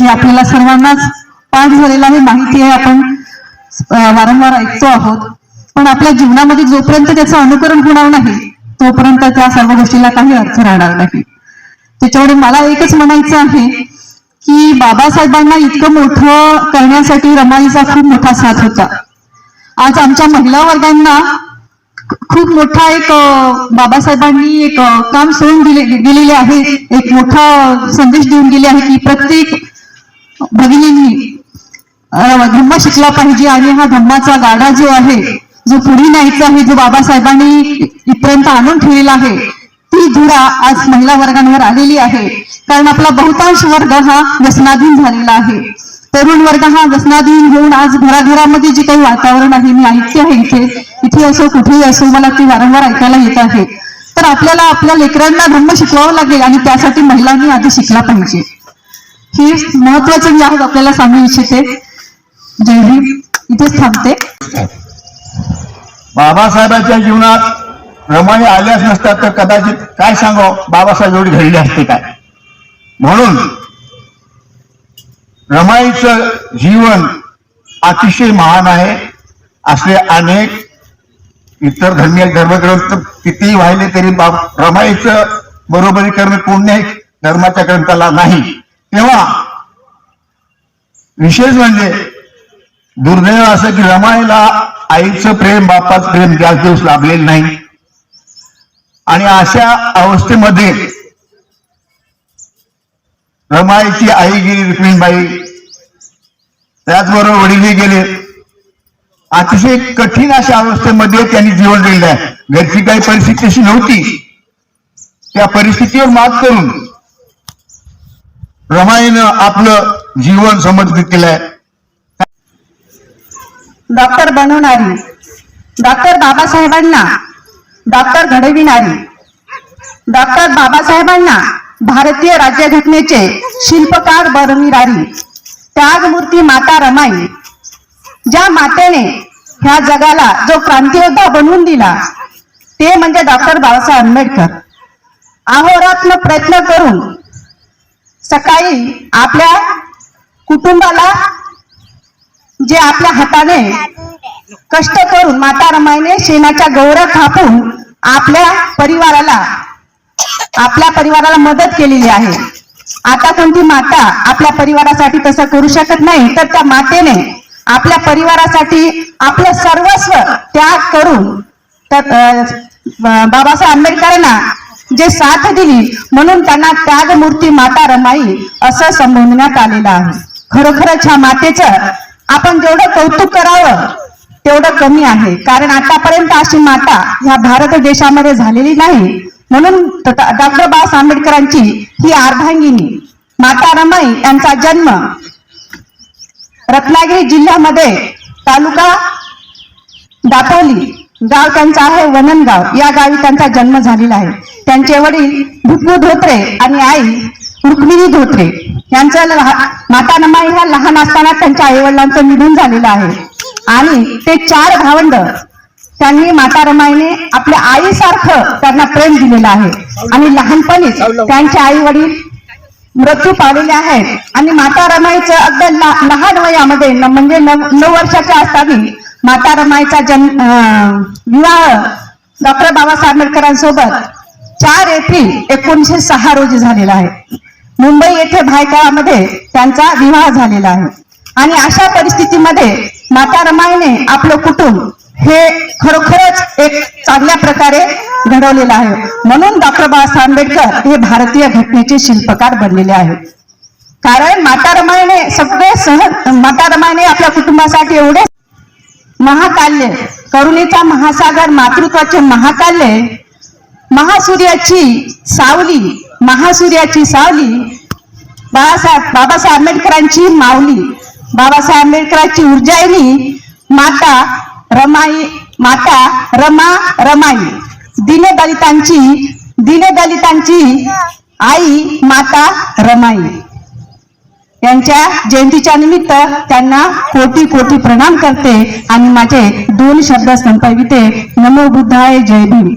हे आपल्याला सर्वांनाच पाठ झालेला आहे. माहिती आहे आपण वारंवार ऐकतो आहोत. पण आपल्या जीवनामध्ये जोपर्यंत त्याचं अनुकरण होणार नाही तोपर्यंत त्या सर्व गोष्टीला काही अर्थ राहणार नाही. त्याच्यामुळे मला एकच म्हणायचं आहे की बाबासाहेबांना इतकं मोठं करण्यासाठी रमाईचा खूप मोठा साथ होता. आज आमच्या महिला वर्गांना खूप मोठा एक बाबासाहेबांनी एक काम सोडून दिले दिलेले आहे. एक मोठा संदेश देऊन गेले आहे की प्रत्येक भगिनींनी धम्म शिकला पाहिजे आणि हा धम्माचा गाडा जो आहे जो पुढे न्यायचा आहे जो बाबासाहेबांनी इथपर्यंत आणून ठेवलेला आहे ती धुरा आज महिला वर्गांवर आलेली आहे. कारण आपला बहुतांश वर्ग हा व्यसनाधीन झालेला आहे. तरुण वर्ग हा व्यसनाधीन होऊन आज घराघरामध्ये जे काही वातावरण आहे मी ऐकते आहे इथे इथे असो कुठेही असो मला ते वारंवार ऐकायला येत आहे. तर आपल्याला आपल्या लेकरांना धम्म शिकवावं लागेल आणि त्यासाठी महिलांनी आधी शिकला पाहिजे. ही महत्वाचं मी आज आपल्याला सांगू इच्छिते. जय इथेच थांबते. बाबासाहेबांच्या जीवनात रमाई आल्याच नसतात तर कदाचित काय सांगो? बाबासाहेब एवढी घडली असते काय? म्हणून रमाईचं जीवन अतिशय महान आहे. असे अनेक इतर धर्मीय धर्मग्रंथ कितीही वाहिले तरी बाब रमाईचं बरोबरी करणं पुण्य धर्माच्या ग्रंथाला नाही. तेव्हा विशेष म्हणजे दुर्दैव असं की रमाईला आईचं प्रेम बापाचं प्रेम जास्त दिवस लाभलेलं नाही. आणि अशा अवस्थेमध्ये रमाईची आई गेली रुक्मिणबाई. त्याचबरोबर वडीलही गेले. अतिशय कठीण अशा अवस्थेमध्ये त्यांनी जीवन दिलेलं आहे. घरची काही परिस्थिती अशी नव्हती. त्या परिस्थितीवर मात करून रमाईनं आपलं जीवन समर्पित केलंय. डॉक्टर बनवणारी डॉक्टर बाबासाहेबांना डॉक्टर घडविणारी डॉक्टर बाबासाहेबांना भारतीय राज्यघटनेचे शिल्पकार बनविणारी त्यागमूर्ती माता रमाई ज्या मातेने ह्या जगाला जो क्रांतियोद्धा बनवून दिला ते म्हणजे डॉक्टर बाबासाहेब आंबेडकर. अहोरात्र प्रयत्न करून सकाळी आपल्या कुटुंबाला जे आपल्या हाताने कष्ट करून माता रमाईने शेणाच्या गौऱ्या थापून आपल्या परिवाराला आपल्या परिवाराला मदत केलेली आहे. आता कोणती माता आपल्या परिवारासाठी तसं करू शकत नाही तर त्या मातेने आपल्या परिवारासाठी आपलं सर्वस्व त्याग करून तर बाबासाहेब आंबेडकरांना जे साथ दिली म्हणून त्यांना त्यागमूर्ती माता रमाई असं संबोधण्यात आलेलं आहे. खरोखरच ह्या मातेचं आपण जेवढं कौतुक करावं तेवढं कमी आहे. कारण आतापर्यंत अशी माता ह्या भारत देशामध्ये झालेली नाही. म्हणून डॉक्टर बाबासाहेब आंबेडकरांची ही अर्धांगिनी माता रमाई यांचा जन्म रत्नागिरी जिल्ह्यामध्ये तालुका दापोली गाव त्यांचं आहे वननगाव. या गावी त्यांचा जन्म झालेला आहे. त्यांचे वडील भुपू धोत्रे आणि आई रुक्मिणी धोत्रे. यांचं माता नमाई ह्या लहान असताना त्यांच्या आईवडिलांचं निधन झालेलं आहे. आणि ते चार भावंड त्यांनी माता रमाईने आपल्या आईसारखं त्यांना प्रेम दिलेलं आहे. आणि लहानपणीच त्यांचे आई वडील मृत्यू पावलेले आहेत. आणि माता रमाईचं अगदी लहान वयामध्ये म्हणजे नऊ नऊ वर्षाच्या असताना माता रमाईचा जन्म विवाह डॉक्टर बाबासाहेब आंबेडकरांसोबत चार एप्रिल एकोणीशे सहा रोजी झालेला आहे. मुंबई येथे भायकाळामध्ये त्यांचा विवाह झालेला आहे. आणि अशा परिस्थितीमध्ये माता रमाईने आपलं कुटुंब हे खरोखरच एक चांगल्या प्रकारे घडवलेलं आहे. म्हणून डॉक्टर बाबासाहेब आंबेडकर हे भारतीय घटनेचे शिल्पकार बनलेले आहेत. कारण माता रमाईने सगळे सहज माता रमाईने आपल्या कुटुंबासाठी एवढे महाकाल्य. करुणेचा महासागर मातृत्वाचे महाकाल्य महासूर्याची सावली महासूर्याची सावली बाळासाहेब बाबासाहेब आंबेडकरांची माऊली बाबासाहेब आंबेडकरांची उर्जायनी माता रमाई माता रमा रमाई दीनदलितांची दीनदलितांची आई माता रमाई. यांच्या जयंतीच्या निमित्त त्यांना कोटी कोटी प्रणाम करते आणि माझे दोन शब्द संपविते. नमो बुद्धाय जय भीम.